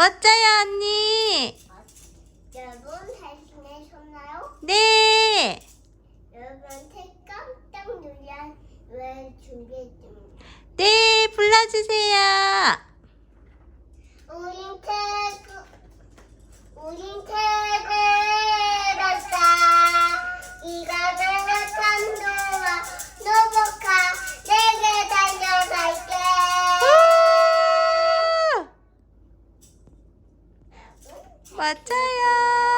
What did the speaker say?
멋져요, 언니. 여러분 잘 지내셨나요? 네. 여러분한테 깜짝 놀란 왜 준비했습니다. 네, 불러주세요. 맞아요.